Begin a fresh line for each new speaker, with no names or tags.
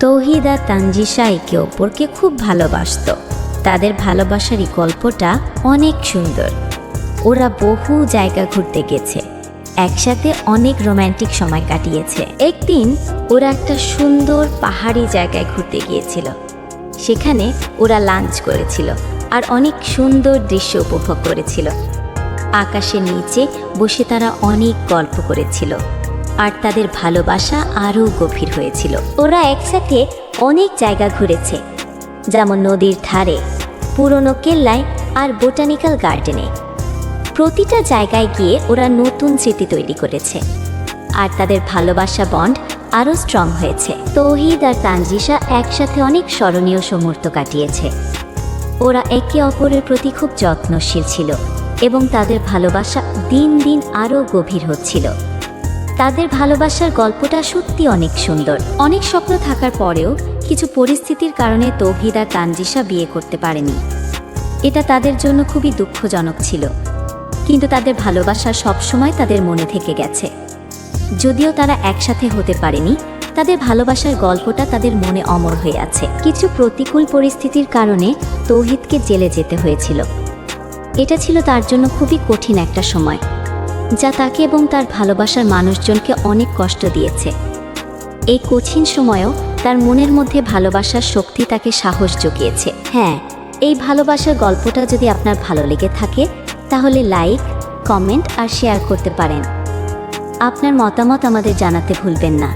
তৌহিদ তানজিশা একে অপরকে খুব ভালোবাসতো। তাদের ভালোবাসার এই গল্পটা অনেক সুন্দর। ওরা বহু জায়গা ঘুরতে গেছে। একসাথে অনেক রোমান্টিক সময় কাটিয়েছে। একদিন ওরা একটা সুন্দর পাহাড়ি জায়গায় ঘুরতে গিয়েছিল। সেখানে ওরা লাঞ্চ করেছিল আর অনেক সুন্দর দৃশ্য উপভোগ করেছিল। আকাশের নিচে বসে তারা অনেক গল্প করেছিল। আর তাদের ভালোবাসা আরও গভীর হয়েছিল। ওরা একসাথে অনেক জায়গা ঘুরেছে, যেমন নদীর ধারে, পুরনো কেল্লায় আর বোটানিক্যাল গার্ডেনে। প্রতিটা জায়গায় গিয়ে ওরা নতুন স্মৃতি তৈরি করেছে, আর তাদের ভালোবাসা বন্ড আরও স্ট্রং হয়েছে। তৌহিদ আর তানজিশা একসাথে অনেক স্মরণীয় মুহূর্ত কাটিয়েছে। ওরা একে অপরের প্রতি খুব যত্নশীল ছিল এবং তাদের ভালোবাসা দিন দিন আরও গভীর হচ্ছিল। তাদের ভালোবাসার গল্পটা সত্যি অনেক সুন্দর। অনেক স্বপ্ন থাকার পরেও কিছু পরিস্থিতির কারণে তৌহিদ আর তানজিশা বিয়ে করতে পারেনি। এটা তাদের জন্য খুবই দুঃখজনক ছিল। কিন্তু তাদের ভালোবাসা সবসময় তাদের মনে থেকে গেছে। যদিও তারা একসাথে হতে পারেনি, তাদের ভালোবাসার গল্পটা তাদের মনে অমর হয়ে আছে। কিছু প্রতিকূল পরিস্থিতির কারণে তৌহিদকে জেলে যেতে হয়েছিল। এটা ছিল তার জন্য খুবই কঠিন একটা সময়। যা তাকে এবং তার ভালোবাসার মানুষজনকে অনেক কষ্ট দিয়েছে। এই কঠিন সময়েও তার মনের মধ্যে ভালোবাসার শক্তি তাকে সাহস জুগিয়েছে। হ্যাঁ এই ভালোবাসার গল্পটা যদি আপনার ভালো লেগে থাকে, তাহলে লাইক, কমেন্ট আর শেয়ার করতে পারেন। আপনার মতামত আমাদের জানাতে ভুলবেন না।